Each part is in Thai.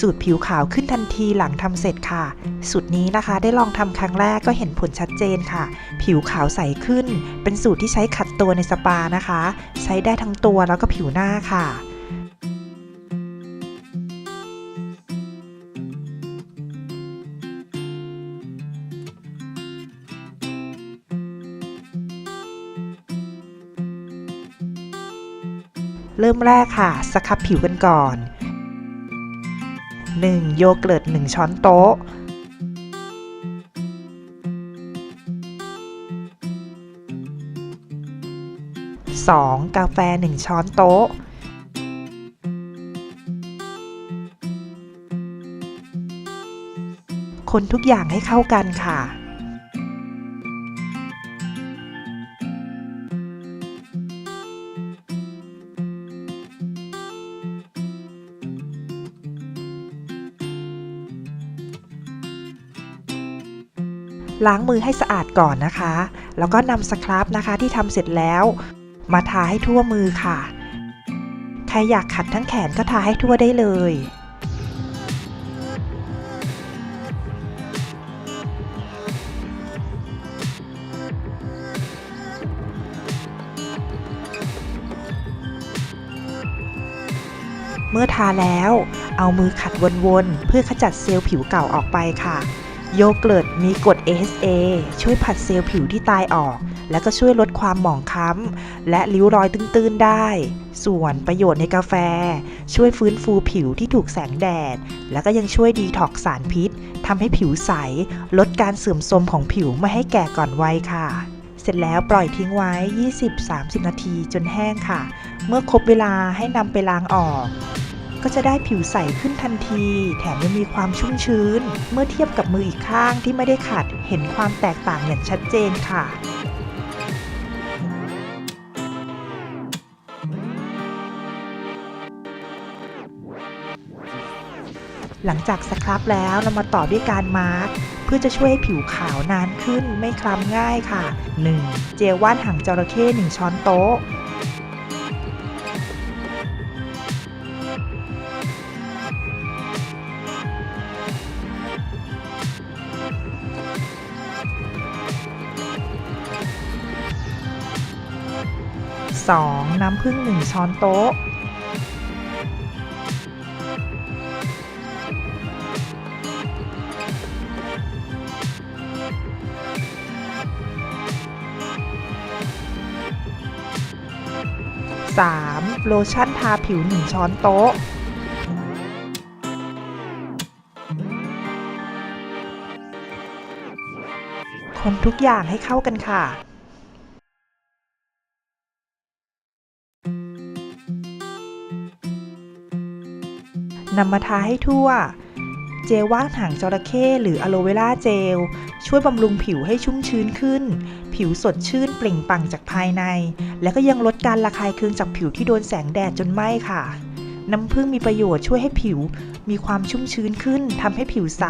สูตรผิวขาวขึ้นทันทีหลังทำเสร็จค่ะ สูตรนี้นะคะได้ลองทำครั้งแรกก็เห็นผลชัดเจนค่ะ ผิวขาวใสขึ้น เป็นสูตรที่ใช้ขัดตัวในสปานะคะ ใช้ได้ทั้งตัวแล้วก็ผิวหน้าค่ะเริ่มแรกค่ะ สครับผิวกันก่อน 1. โยเกิร์ต 1 ช้อนโต๊ะ 2. กาแฟ 1 ช้อนโต๊ะ คนทุกอย่างให้เข้ากันค่ะ ล้างมือให้สะอาดก่อนนะคะ แล้วก็นำสครับนะคะที่ทำเสร็จแล้ว มาทาให้ทั่วมือค่ะ ใครอยากขัดทั้งแขนก็ทาให้ทั่วได้เลยเมื่อทาแล้ว เอามือขัดวนๆ เพื่อขจัดเซลล์ผิวเก่าออกไปค่ะ โยเกิร์ตมีกรด AHA ช่วยผัดเซลล์ผิวที่ตายออก แล้วก็ช่วยลดความหมองคล้ำ และริ้วรอยตื้นๆได้ ส่วนประโยชน์ในกาแฟ ช่วยฟื้นฟูผิวที่ถูกแสงแดด แล้วก็ยังช่วยดีท็อกสารพิษทำให้ผิวใส ลดการเสื่อมโทรมของผิวไม่ให้แก่ก่อนวัยค่ะ เสร็จแล้วปล่อยทิ้งไว้ 20-30 นาทีจนแห้งค่ะ เมื่อครบเวลาให้นำไปล้างออก ก็จะได้ผิวใสขึ้นทันที แถมยังมีความชุ่มชื้น เมื่อเทียบกับมืออีกข้างที่ไม่ได้ขัดเห็นความแตกต่างอย่างชัดเจนค่ะหลังจากสครับแล้วเรามาต่อด้วยการมาร์กเพื่อจะช่วยให้ผิวขาวนานขึ้นไม่คล้ำง่ายค่ะ 1. เจลว่านหางจระเข้1ช้อนโต๊ะ 2. น้ำผึ้ง1 ช้อนโต๊ะ 3. โลชั่นทาผิว 1 ช้อนโต๊ะ คนทุกอย่างให้เข้ากันค่ะ นำมาทาให้ทั่ว เจลว่านหางจระเข้หรืออะโลเวราเจล ช่วยบำรุงผิวให้ชุ่มชื้นขึ้น ผิวสดชื่นเปล่งปลั่งจากภายใน และก็ยังลดการระคายเคืองจากผิวที่โดนแสงแดดจนไหม้ค่ะ น้ำผึ้งมีประโยชน์ช่วยให้ผิวมีความชุ่มชื้นขึ้นทำให้ผิวใส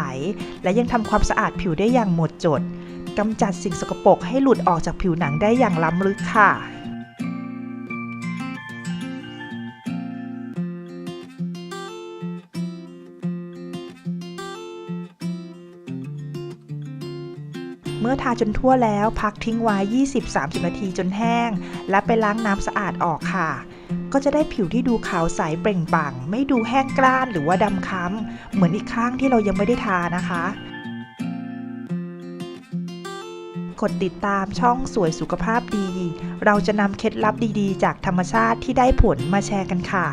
และยังทำความสะอาดผิวได้อย่างหมดจดกำจัดสิ่งสกปรกให้หลุดออกจากผิวหนังได้อย่างล้ำลึกค่ะ มื่อทาจนทั่วแล้วพักทิ้งไว้ 20-30 นาทีจนแห้ง และไปล้างน้ำสะอาดออกค่ะ ก็จะได้ผิวที่ดูขาวใสเปล่งปลั่ง ไม่ดูแห้งกร้านหรือว่าดำค้ำเหมือนอีกข้างที่เรายังไม่ได้ทานะคะกดติดตามช่องสวยสุขภาพดี เราจะนำเคล็ดลับดีๆ จากธรรมชาติที่ได้ผลมาแชร์กันค่ะ